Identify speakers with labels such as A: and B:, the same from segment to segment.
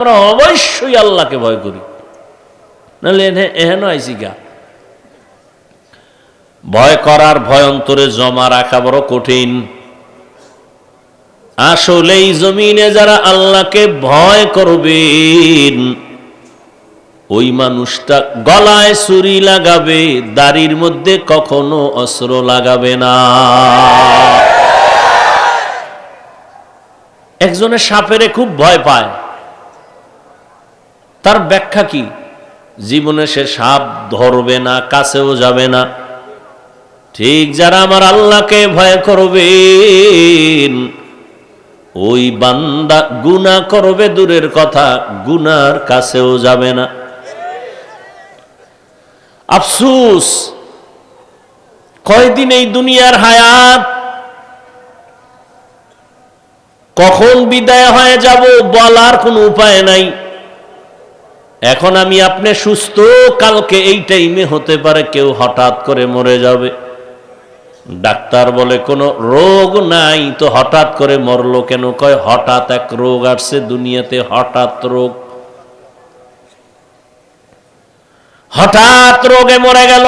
A: আমরা অবশ্যই আল্লাহকে ভয় করি। নাহলে এনে- এহেন আইসি গা। ভয় করার ভয় অন্তরে জমা রাখা বড় কঠিন। আসলে এই জমিনে যারা আল্লাহকে ভয় করবেন, ওই মানুষটা গলায় ছুরি লাগাবে, দাড়ির মধ্যে কখনো অস্ত্র লাগাবে না। একজনে সাপেরে খুব ভয় পায়। তার ব্যাখ্যা কি? জীবনে সে সাপ ধরবে না, কাছেও যাবে না। ঠিক যারা আমার আল্লাহকে ভয় করবেন, ওই বান্দা গুনাহ করবে দূরের কথা গুনার কাছেও যাবে না। আফসুস, কয়দিন এই দুনিয়ার হায়াত? কখন বিদায় হয়ে যাব বলার কোনো উপায় নাই। এখন আমি আপনি সুস্থ, কালকে এই টাইমে হতে পারে কেউ হঠাৎ করে মরে যাবে। ডাক্তার বলে, কোনো রোগ নাই। তো হঠাৎ করে মরলো কেন? কয়, হঠাৎ এক রোগ আসছে দুনিয়াতে, হঠাৎ রোগ। হঠাৎ রোগে মরে গেল।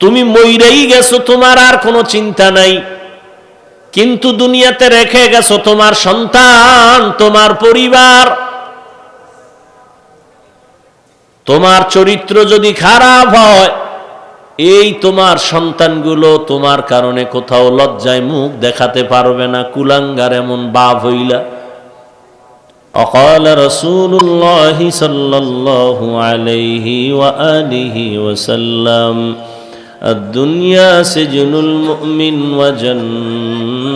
A: তুমি মইরেই গেছো, তোমার আর কোনো চিন্তা নাই। কিন্তু দুনিয়াতে রেখে গেছো তোমার সন্তান তোমার পরিবার তোমার চরিত্র যদি খারাপ হয় এই তোমার সন্তানগুলো তোমার কারণে কোথাও লজ্জায় মুখ দেখাতে পারবে না কুলাঙ্গার এমন বাপ হইলা অকাল রসুল্লাহ সাল্লাল্লাহু আলাইহি ওয়ালিহি ওয়াসাল্লাম الدنيا سجن المؤمن وجنة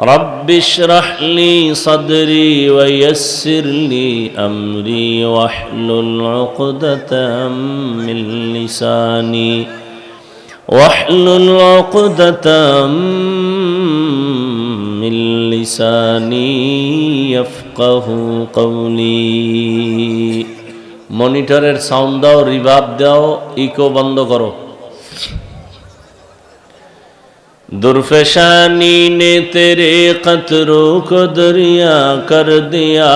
A: رب اشرح لي صدري ويسر لي أمري واحلل عقدة من لساني واحلل عقدة من لساني يفقه قولي মনিটরের সাউন্ড দাও রিভাব দাও ইকো বন্ধ করো درفشانی نے تیرے قطروں کو دریا کر دیا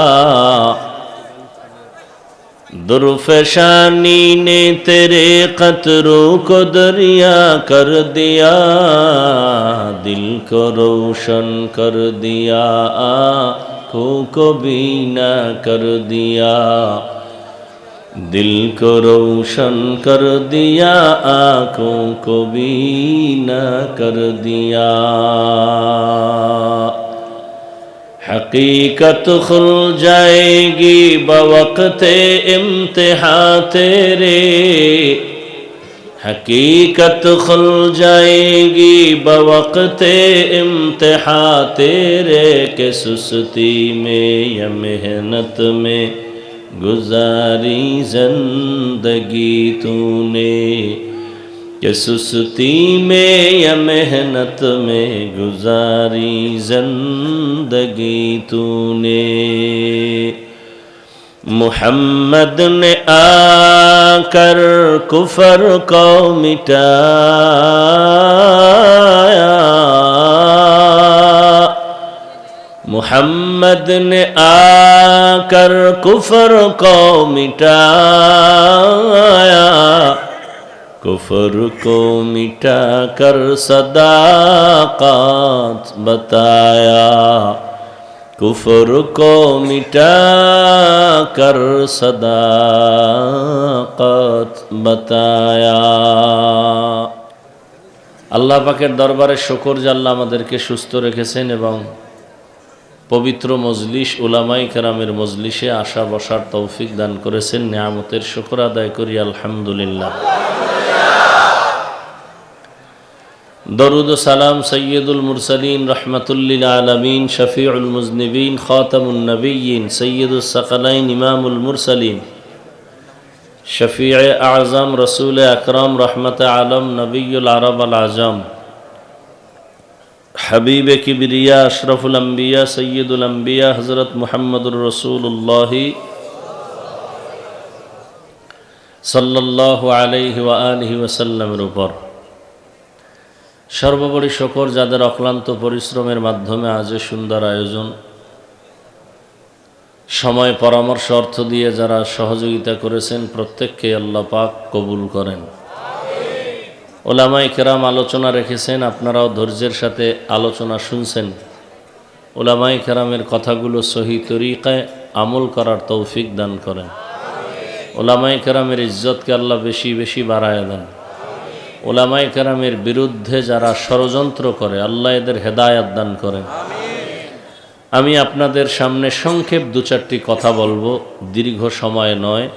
A: درفشانی نے تیرے قطروں کو دریا کر دیا دل کو روشن کر دیا آنکھوں کو بینا کر دیا دل کو روشن کر دیا، آنکھوں کو بینا کر دیا۔ حقیقت کھل جائے گی، بوقت امتحان تیرے۔ حقیقت کھل جائے گی، بوقت امتحان تیرے۔ کہ سستی میں یا محنت میں गुजारी ज़िंदगी तूने। कि सुस्ती में या मेहनत में गुजारी ज़िंदगी तूने। मोहम्मद ने आकर कुफर को मिटाया मोहम्मद ने आकर कुफर को मिटाया कुफर को मिटा कर सदाकत बताया कुफर को मिटा कर सदाकत बताया আল্লাহ পাকের দরবারে শকর জাল্লা আমাদেরকে সুস্থ রেখেছেন এবং পবিত্র মজলিস উলামাই কেরামের মজলিসে আসা বসার তৌফিক দান করেছেন, নিয়ামতের শকর আদায় করি, আলহামদুলিল্লাহ। দরুদ সালাম সৈয়দুল মুরসালিন, রহমতুল্লিল আলমিন, শফিউল মুজনিবিন খাতামুল নবীন সৈয়দুল সকলাইন, ইমামুল মুরসালিন। শফিع আজম, রসুল আকরম, রহমত আলম নবীল আরব আল আজম। হাবিব কিবরিয়া আশরফুল আম্বিয়া, সৈয়দুল আম্বিয়া হজরত মুহাম্মদুর রসুল্লাহ সাল্লাহ আলাইহি ওয়া আলিহি ওয়াসাল্লামের উপর। সর্বোপরি শকর যাদের অক্লান্ত পরিশ্রমের মাধ্যমে আজ সুন্দর আয়োজন। সময় পরামর্শ অর্থ দিয়ে যারা সহযোগিতা করেছেন প্রত্যেককে আল্লাহ পাক কবুল করেন। ওলামাই কেরাম আলোচনা রেখেছেন, আপনারাও ধৈর্যের সাথে আলোচনা শুনছেন। ওলামাই কেরামের কথাগুলো সহি তরিকায় আমল করার তৌফিক দান করেন। ওলামাই কেরামের ইজ্জতকে আল্লাহ বেশি বেশি বাড়ায় দেন। ওলামাই কেরামের বিরুদ্ধে যারা ষড়যন্ত্র করে, আল্লাহ এদের হেদায়াত দান করেন। আমি আপনাদের সামনে সংক্ষেপ দু চারটি কথা বলব। দীর্ঘ সময় নয়।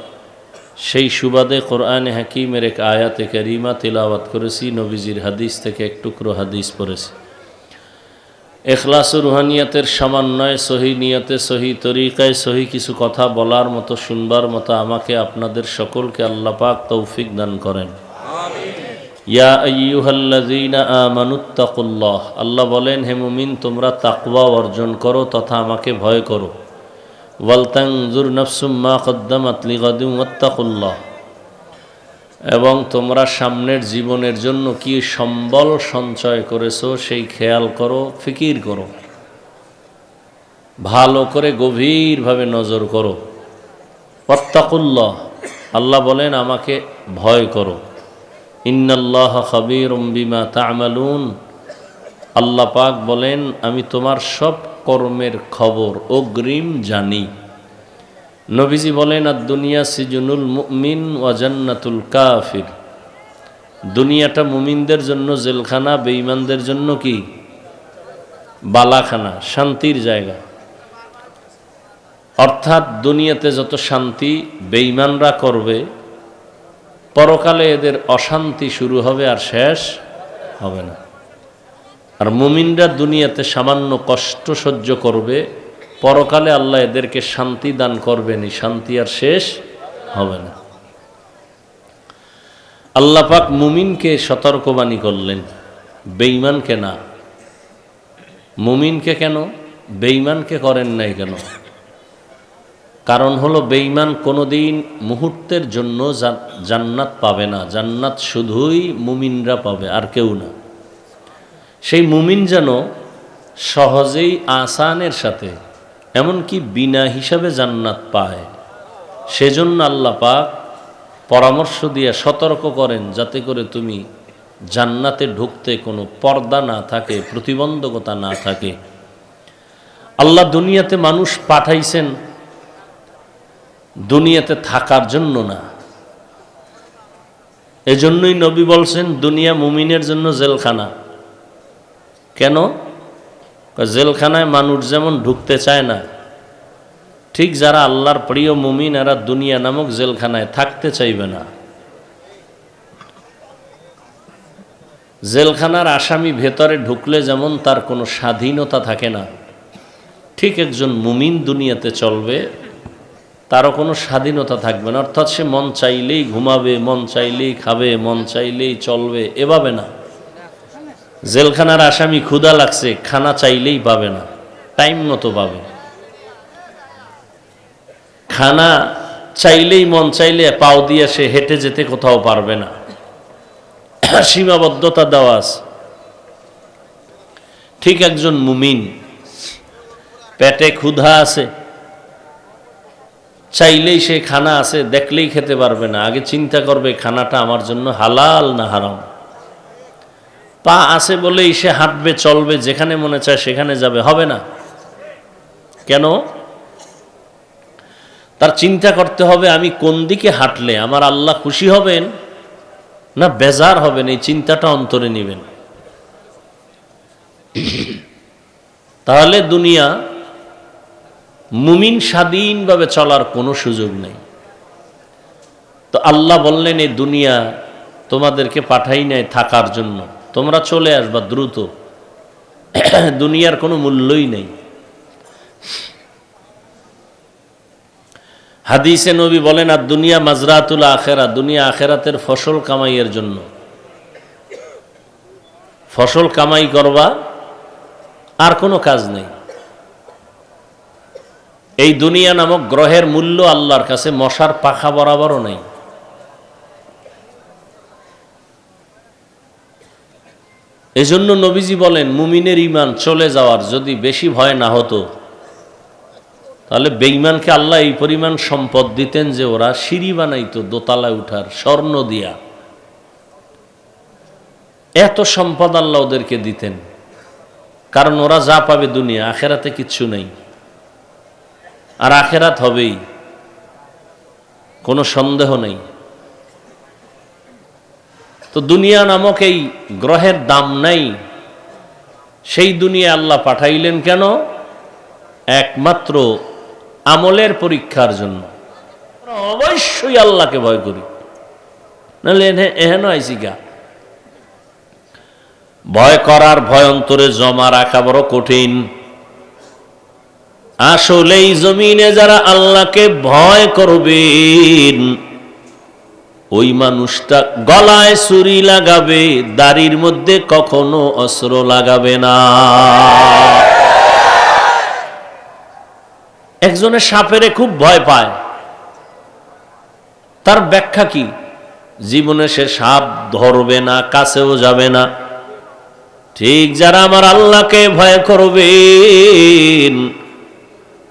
A: সেই সুবাদে কোরআনে হাকিমের এক আয়াতে কারিমা তিলাওয়াত করেছি, নবীজির হাদিস থেকে এক টুকরো হাদিস পড়েছি। এখলাস রুহানিয়াতের সামান্যয়, সহি নিয়তে, সহি তরিকায়, সহি কিছু কথা বলার মতো, শুনবার মতো আমাকে আপনাদের সকলকে আল্লাপাক তৌফিক দান করেন। ইয়া আল্লাহ বলেন, হে মুমিন, তোমরা তাকওয়া অর্জন করো, তথা আমাকে ভয় করো। ওয়ালতানজুর নাফসুম মা কদ্দামাত লিগাদিন ওয়াত্তাকুল্লাহ। এবং তোমরা সামনের জীবনের জন্য কি সম্বল সঞ্চয় করেছ সেই খেয়াল করো, ফিকির করো। ভালো করে গভীরভাবে নজর করো। ওয়াত্তাকুল্লাহ, আল্লাহ বলেন, আমাকে ভয় করো। ইন্নাল্লাহ খবির বিমা তামালুন। আল্লাহ পাক বলেন, আমি তোমার সব কর্মের খবর, অগ্রিম জানি। নবীজি বলেন আর দুনিয়া সিজুনুল মুমিন ওয়াজান্নাতুল কাফির। দুনিয়াটা মুমিনদের জন্য জেলখানা, বেঈমানদের জন্য কি? বালাখানা, শান্তির জায়গা। অর্থাৎ দুনিয়াতে যত শান্তি বেঈমানরা করবে, পরকালে এদের অশান্তি শুরু হবে আর শেষ হবে না। আর মুমিনরা দুনিয়াতে সামান্য কষ্ট সহ্য করবে, পরকালে আল্লাহ এদেরকে শান্তি দান করবেনি শান্তি আর শেষ হবে না। আল্লাহ পাক মুমিনকে সতর্কবাণী করলেন, বেঈমানকে না। মুমিনকে কেন? বেঈমানকে করেন নাই কেন? কারণ হলো বেঈমান কোনোদিন মুহূর্তের জন্য জান্নাত পাবে না, জান্নাত শুধুই মুমিনরা পাবে, আর কেউ না। সেই মুমিন যেন সহজেই আসানের সাথে, এমনকি বিনা হিসাবে জান্নাত পায়। সেজন্য আল্লাহ পাক পরামর্শ দিয়ে সতর্ক করেন, যাতে করে তুমি জান্নাতে ঢুকতে কোনো পর্দা না থাকে, প্রতিবন্ধকতা না থাকে। আল্লাহ দুনিয়াতে মানুষ পাঠাইছেন, দুনিয়াতে থাকার জন্য না। এজন্যই নবী বলছেন, দুনিয়া মুমিনের জন্য জেলখানা। কেন? জেলখানায় মানুষ যেমন ঢুকতে চায় না, ঠিক যারা আল্লাহর প্রিয় মুমিন, এরা দুনিয়া নামক জেলখানায় থাকতে চাইবে না। জেলখানার আসামি ভেতরে ঢুকলে যেমন তার কোনো স্বাধীনতা থাকে না, ঠিক একজন মুমিন দুনিয়াতে চলবে, তারও কোনো স্বাধীনতা থাকবে না, অর্থাৎ সে মন চাইলেই ঘুমাবে, মন চাইলেই খাবে, মন চাইলেই চলবে, এভাবে না। জেলখানার আসামি ক্ষুদা লাগছে, খানা চাইলেই পাবে না, টাইম মতো পাবে। খানা চাইলেই মন চাইলে পাও দিয়ে সে হেঁটে যেতে কোথাও পারবে না। সীমাবদ্ধতা দেওয়া আছে। ঠিক একজন মুমিন, পেটে ক্ষুধা আছে, চাইলেই সে খানা আছে, দেখলেই খেতে পারবে না। আগে চিন্তা করবে, খানাটা আমার জন্য হালাল না হারাম? পা আছে বলেই সে হাঁটবে, চলবে, যেখানে মনে চায় সেখানে যাবে, হবে না। কেন? তার চিন্তা করতে হবে, আমি কোন দিকে হাঁটলে আমার আল্লাহ খুশি হবেন না বেজার হবেন? এই চিন্তাটা অন্তরে নেবেন। তাহলে দুনিয়া মুমিন স্বাধীনভাবে চলার কোনো সুযোগ নেই। তো আল্লাহ বললেন এই দুনিয়া তোমাদেরকে পাঠাই নাই থাকার জন্য। তোমরা চলে আসবা দ্রুত। দুনিয়ার কোনো মূল্যই নেই। হাদিসে নবী বলেন, আর দুনিয়া মাজরাতুল আখেরা, দুনিয়া আখেরাতের ফসল কামাইয়ের জন্য। ফসল কামাই করবা, আর কোনো কাজ নেই। এই দুনিয়া নামক গ্রহের মূল্য আল্লাহর কাছে মশার পাখা বরাবরও নেই। এজন্য নবীজি বলেন, মুমিনের ইমান চলে যাওয়ার যদি বেশি ভয় না হতো, তাহলে বেঈমানকে আল্লাহ এই পরিমাণ সম্পদ দিতেন যে ওরা সিঁড়ি বানাইতো, দোতলায় উঠার, স্বর্ণ দিয়া। এত সম্পদ আল্লাহ ওদেরকে দিতেন। কারণ ওরা যা পাবে দুনিয়া, আখেরাতে কিচ্ছু নেই। আর আখেরাত হবেই, কোনো সন্দেহ নেই। তো দুনিয়া নামক এই গ্রহের দাম নাই। সেই দুনিয়া আল্লাহ পাঠাইলেন কেন? একমাত্র আমলের পরীক্ষার জন্য। অবশ্যই আল্লাহকে ভয় করি। নাহলে এহেন আইসি গা। ভয় করার ভয় অন্তরে জমা রাখা বড় কঠিন। আসলেই জমিনে যারা আল্লাহকে ভয় করবেন ওই মানুষটা গলায় ছুরি লাগাবে, দাড়ির মধ্যে কখনো অস্ত্র লাগাবে না। একজনে সাপেরে খুব ভয় পায়। তার ব্যাখ্যা কি? জীবনে সে সাপ ধরবে না, কাছেও যাবে না। ঠিক যারা আমার আল্লাহকে ভয় করবেন,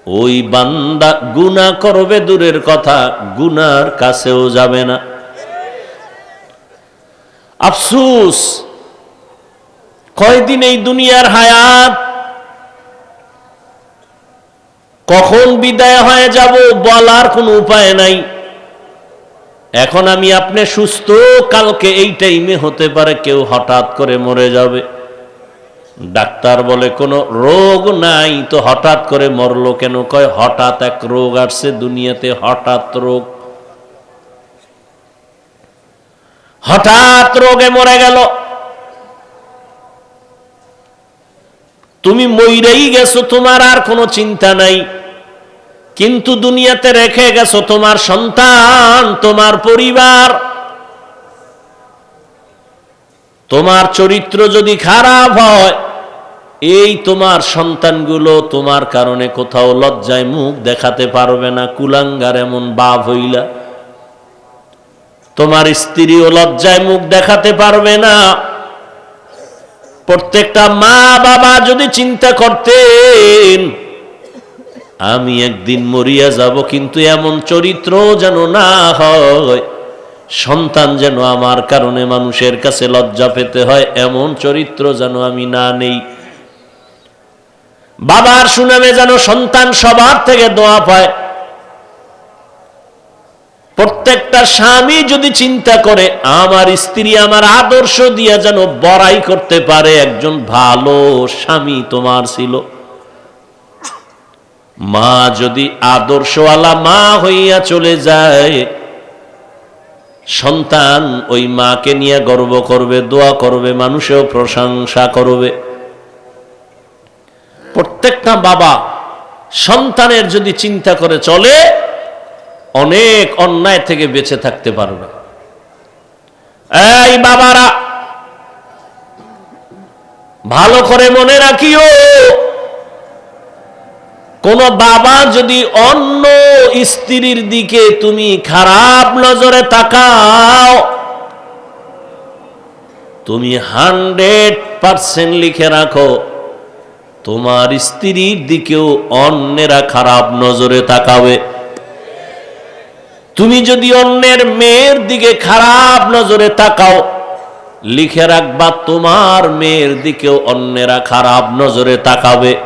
A: ওই বান্দা গুনাহ করবে দূরের কথা গুনার কাছেও যাবে না। আফসুস, কয়দিন এই দুনিয়ার হায়াত? কখন বিদায় হয়ে যাব বলার কোনো উপায় নাই। এখন আমি আপনি সুস্থ, কালকে এই টাইমে হতে পারে কেউ হঠাৎ করে মরে যাবে। ডাক্তার বলে, কোনো রোগ নাই। তো হঠাৎ করে মরলো কেন? কয়, হঠাৎ এক রোগ আসছে দুনিয়াতে, হঠাৎ রোগ হঠাৎ রোগে মরে গেল। তুমি মইরেই গেছো, তোমার আর কোনো চিন্তা নাই। কিন্তু দুনিয়াতে রেখে গেছো তোমার সন্তান, তোমার পরিবার। তোমার চরিত্র যদি খারাপ হয়, এই তোমার সন্তানগুলো তোমার কারণে কোথাও লজ্জায় মুখ দেখাতে পারবে না, কুলাঙ্গার এমন বাপ হইলা। তোমার স্ত্রীও লজ্জায় মুখ দেখাতে পারবে না। প্রত্যেকটা মা বাবা যদি চিন্তা করতেন, আমি একদিন মরিয়া যাব, কিন্তু এমন চরিত্র যেন না হয়। সন্তান যেন আমার কারণে মানুষের কাছে লজ্জা পেতে হয়, এমন চরিত্র যেন আমি না নেই। বাবার সুনামে যেন সন্তান সবার থেকে দোয়া পায়। প্রত্যেকটা স্বামী যদি চিন্তা করে, আমার স্ত্রী আমার আদর্শ দিয়া যেন বড়াই করতে পারে, একজন ভালো স্বামী তোমার ছিল। মা যদি আদর্শওয়ালা মা হইয়া চলে যায়, সন্তান ওই মাকে নিয়ে গর্ব করবে, দোয়া করবে, মানুষেও প্রশংসা করবে। প্রত্যেকটা বাবা সন্তানের যদি চিন্তা করে চলে অনেক অন্যায় থেকে বেঁচে থাকতে পারবে। এই বাবারা, ভালো করে মনে রাখিও, কোন বাবা যদি অন্য স্ত্রীর দিকে তুমি খারাপ নজরে তাকাও, তুমি হান্ড্রেড পার্সেন্ট লিখে রাখো, তোমার স্ত্রীর দিকেও অন্যেরা খারাপ নজরে তাকাবে। তুমি যদি অন্যের মেয়ের দিকে খারাপ নজরে তাকাও, লিখে রাখবা তোমার মেয়ের দিকেও অন্যেরা খারাপ নজরে তাকাবে।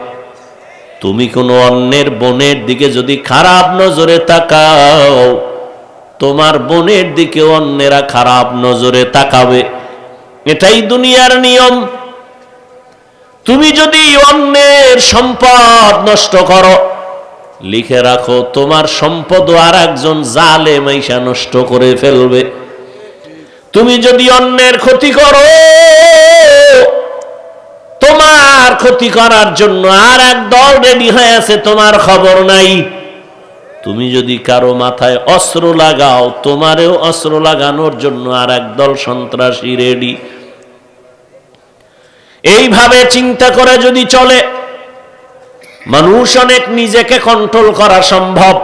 A: তুমি কোনো অন্যের বোনের দিকে যদি খারাপ নজরে তাকাও, তোমার বোনের দিকে অন্যেরা খারাপ নজরে তাকাবে। এটাই দুনিয়ার নিয়ম। তুমি যদি অন্যের সম্পদ নষ্ট করো লিখে রাখো, তোমার সম্পদ আর একজন জালে মাইশা নষ্ট করে ফেলবে। তুমি যদি অন্যের ক্ষতি করো, তোমার ক্ষতি করার জন্য আর এক দল রেডি হয়ে আছে, তোমার খবর নাই। তুমি যদি কারও মাথায় অস্ত্র লাগাও, তোমারেও অস্ত্র লাগানোর জন্য আর একদল সন্ত্রাসী রেডি এইভাবে চিন্তা করে যদি চলে মানুষ অনেক নিজেকে কন্ট্রোল করা সম্ভব।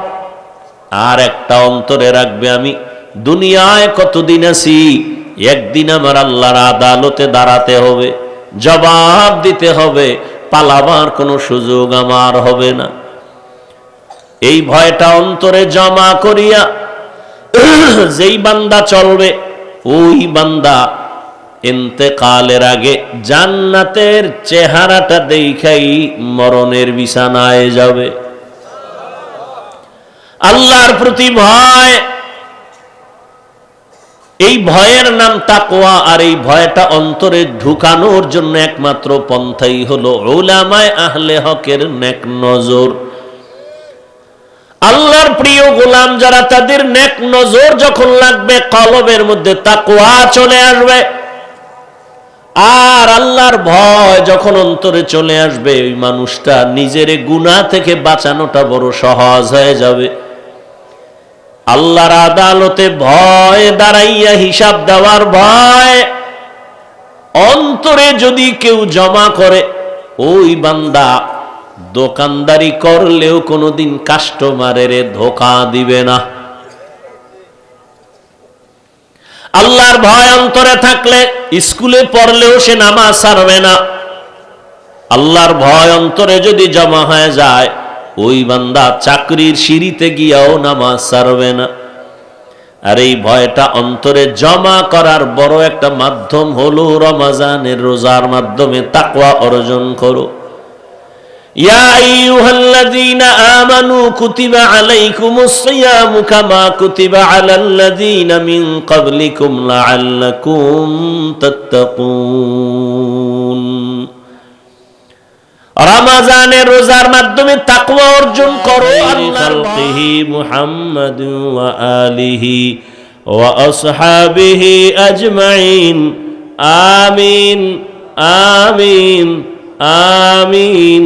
A: আর একটা অন্তরে রাখবে আমি, দুনিয়ায় কতদিন আছি, একদিন আমার আল্লাহর আদালতে দাঁড়াতে হবে, জবাব দিতে হবে, পালাবার কোনো সুযোগ আমার হবে না। এই ভয়টা অন্তরে জমা করিয়া, যেই বান্দা চলবে, ওই বান্দা এতেকালের আগে জান্নাতের চেহারাটা দেখাই মরণের বিছানায় যাবে। আল্লাহর প্রতি ভয়। এই ভয়ের নাম তাকোয়া আর এই ভয়টা অন্তরে ঢুকানোর জন্য একমাত্র পন্থাই হলো ওলামায় আহলে হকের নেক নজর। আল্লাহর প্রিয় গোলাম যারা তাদের নেক নজর যখন লাগবে, কলবের মধ্যে তাকোয়া চলে আসবে। আর আল্লাহর ভয় যখন অন্তরে চলে আসবে, ওই মানুষটা নিজের গুণা থেকে বাঁচানোটা বড় সহজ হয়ে যাবে। আল্লাহর আদালতে ভয় দাঁড়াইয়া হিসাব দেওয়ার ভয়, অন্তরে যদি কেউ জমা করে, ওই বান্দা দোকানদারি করলেও কোনোদিন কাস্টমারের ধোকা দিবে না। আল্লাহর ভয় অন্তরে থাকলে স্কুলে পড়লেও সে নামাজ সারবে না। আল্লাহর ভয় অন্তরে যদি জমা হয়ে যায়, ওই বান্দা চাকরির সিঁড়িতে গিয়াও নামাজ সারবে না। আর এই ভয়টা অন্তরে জমা করার বড় একটা মাধ্যম হলো রমাজানের রোজার মাধ্যমে তাকওয়া অর্জন করো। يا أيها الذين آمنوا كتب عليكم الصيام كما كتب على الذين من قبلكم لعلكم تتقون রমাজানের রোজার মাধ্যমে তাকওয়া অর্জন করো খালকিহি মুহাম্মদ ওয়া আলিহি ওয়া আসহাবিহি আজমাইন আমিন আমিন আমিন